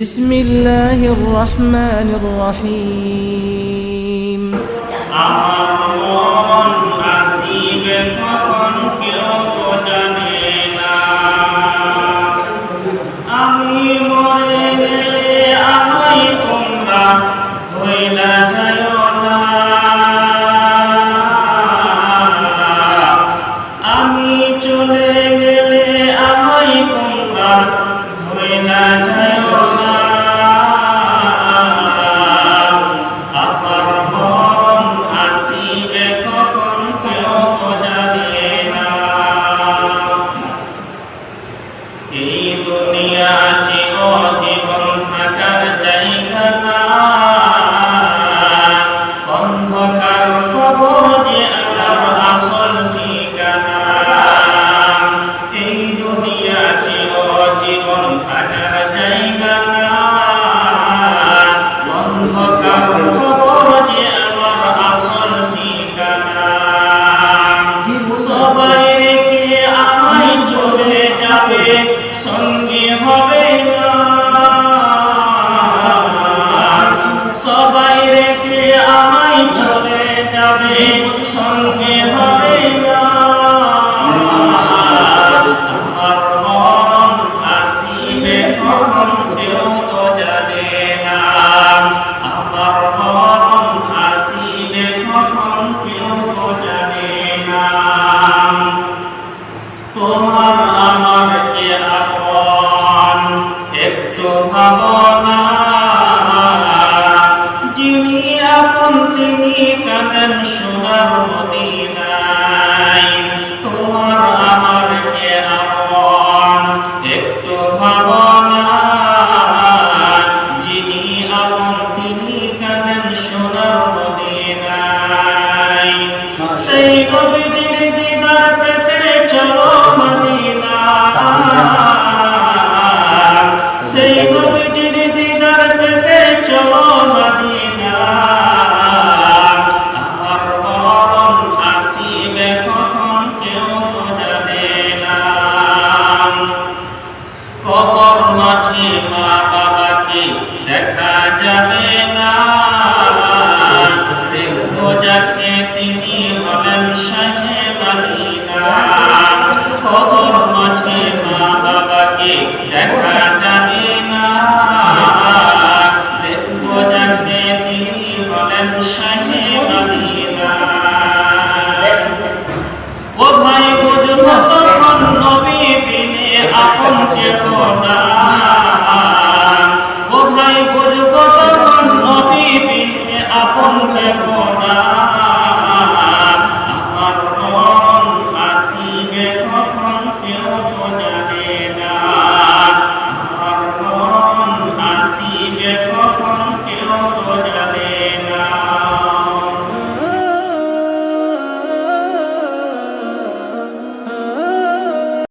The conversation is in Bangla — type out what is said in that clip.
بسم الله الرحمن الرحيم. الله সবাই রেখে আমায় চলে যাবে, সঙ্গে হবে না। আমার মন আসিবে কখন কেউ তো জানে না। আমার মন আসিবে কখন কেউ জানে না। তোমার i don't Ramamudi. অপর মাঝে মা বাবাকে দেখা যাবে না। দেখব যাকে তিনি হলেন শাহে মাদিনা অপর মাঝে মা বাবাকে দেখা যাবে না। দেখব যাকে তিনি হলেন শাহে মাদিনা ও ভাই বুঝব